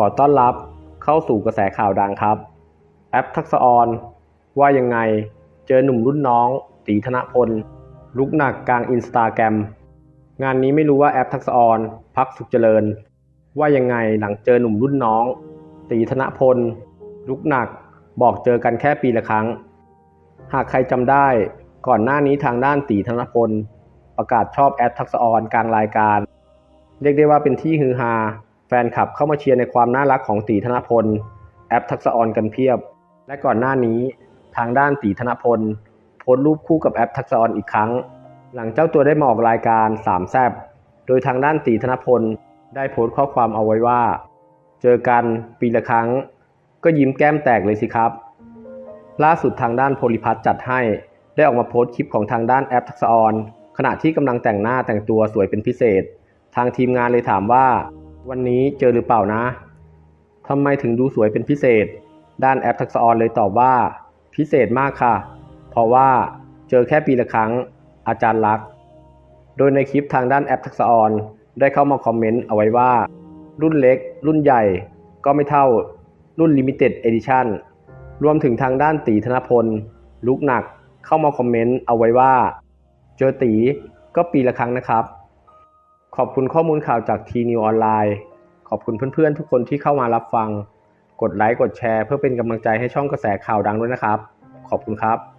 ขอต้อนรับเข้าสู่กระแสข่าวดังครับ แอปทักษออนว่ายังไงเจอหนุ่มรุ่นน้องตีธนพล ลุกหนักกลางอินสตาแกรมงานนี้ไม่รู้ว่าแอปทักษออนพักสุขเจริญ ว่ายังไงหลังเจอหนุ่มรุ่นน้องตีธนพล ลุกหนักบอกเจอกันแค่ปีละครั้ง หากใครจำได้ก่อนหน้านี้ทางด้านตีธนพล ประกาศชอบแอดทักษออนกลางรายการ เรียกได้ว่าเป็นที่ฮือฮา แฟนคลับเข้ามาเชียร์ในความน่ารักของตีธนพล แอปทักษะออนกันเพียบ และก่อนหน้านี้ทางด้านตีธนพล โพสต์รูปคู่กับแอปทักษะออนอีกครั้ง หลังเจ้าตัวได้มาออกรายการสามแซบโดยทางด้านตีธนพลได้โพสต์ข้อความเอาไว้ว่า เจอกันปีละครั้ง ก็ยิ้มแก้มแตกเลยสิครับ ล่าสุดทางด้านโพลิพัทจัดให้ได้ออกมาโพสต์คลิปของทางด้านแอปทักษะออนขณะที่กำลังแต่งหน้าแต่งตัวสวยเป็นพิเศษ ทางทีมงานเลยถามว่า วันนี้เจอหรือเปล่านะ ทำไมถึงดูสวยเป็นพิเศษ ด้านแอปทักษะออนเลยตอบว่า พิเศษมากค่ะ เพราะว่าเจอแค่ปีละครั้ง อาจารย์รัก โดยในคลิปทางด้านแอปทักษะออนได้เข้ามาคอมเมนต์เอาไว้ว่า รุ่นเล็ก รุ่นใหญ่ ก็ไม่เท่า รุ่น Limited Edition รวมถึงทางด้านตีธนพล ลุกหนัก เข้ามาคอมเมนต์เอาไว้ว่า เจอตีก็ปีละครั้งนะครับ ขอบคุณข้อมูลข่าวจากทีนิวออนไลน์ ขอบคุณเพื่อนๆ ทุกคนที่เข้ามารับฟัง กดไลค์ กดแชร์ เพื่อเป็นกำลังใจให้ช่องกระแสข่าวดังด้วยนะครับ ขอบคุณครับ